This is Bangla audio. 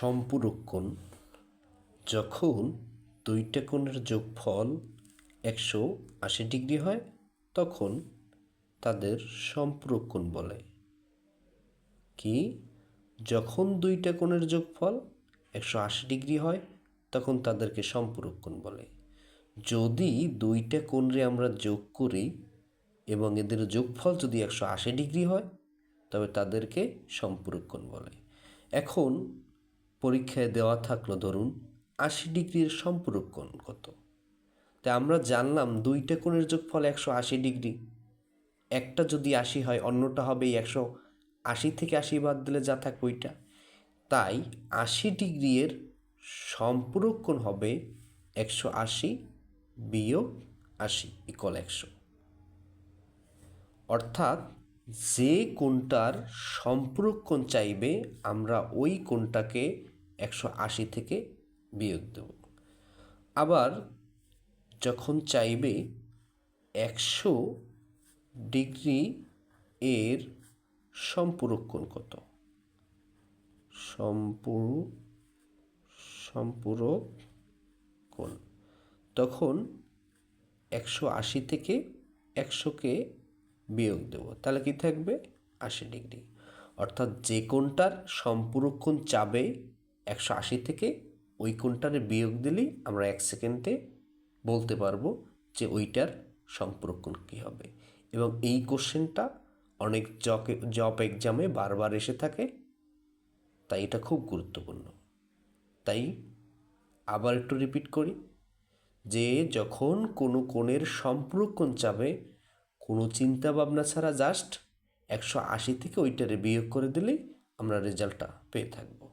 সম্পূরক কোণ যখন দুইটা কোণের যোগফল একশো আশি ডিগ্রি হয়, তখন তাদের সম্পূরক কোণ বলে। কি? যখন দুইটা কোণের যোগফল একশো আশি ডিগ্রি হয়, তখন তাদেরকে সম্পূরক কোণ বলে। যদি দুইটা কোণরে আমরা যোগ করি এবং এদের যোগফল যদি একশো আশি ডিগ্রি হয়, তবে তাদেরকে সম্পূরক কোণ বলে। এখন পরীক্ষায় দেওয়া থাকল ধরুন আশি ডিগ্রির সম্পূরক কোণ কত? তা আমরা জানলাম দুইটা কোণের যোগফল একশো আশি ডিগ্রি। একটা যদি আশি হয়, অন্যটা হবে একশো আশি থেকে আশি বাদ দিলে যা থাকবে ওইটা। তাই আশি ডিগ্রি এর সম্পূরক কোণ হবে একশো আশি বিয়োগ আশি ইকল একশো। অর্থাৎ যে কোণটার সম্পূরক কোণ চাইবে, আমরা ওই কোণটাকে একশো আশি থেকে বিয়োগ দেব। আবার যখন চাইবে একশো ডিগ্রি এর সম্পূরক কোণ কত? সম্পূর, সম্পূরক কোণ। তখন একশো আশি থেকে একশোকে বিয়োগ দেব। তাহলে কি থাকবে? আশি ডিগ্রি। অর্থাৎ যে কোণটার সম্পূরক কোণ চাবে একশো আশি থেকে, ওই কোণটারে বিয়োগ দিলেই আমরা এক সেকেন্ডে বলতে পারব যে ওইটার সম্পূরক কোণ কী হবে। এবং এই কোশ্চেনটা অনেক জকে জব এক্সামে বারবার এসে থাকে। তাই এটা খুব গুরুত্বপূর্ণ। তাই আবার একটু রিপিট করি যে যখন কোনো কোণের সম্পূরক কোণ চাবে কোনো চিন্তা ভাবনা ছাড়া জাস্ট একশো আশি থেকে ওইটারে বিয়োগ করে দিলেই আমরা রেজাল্টটা পেয়ে থাকব।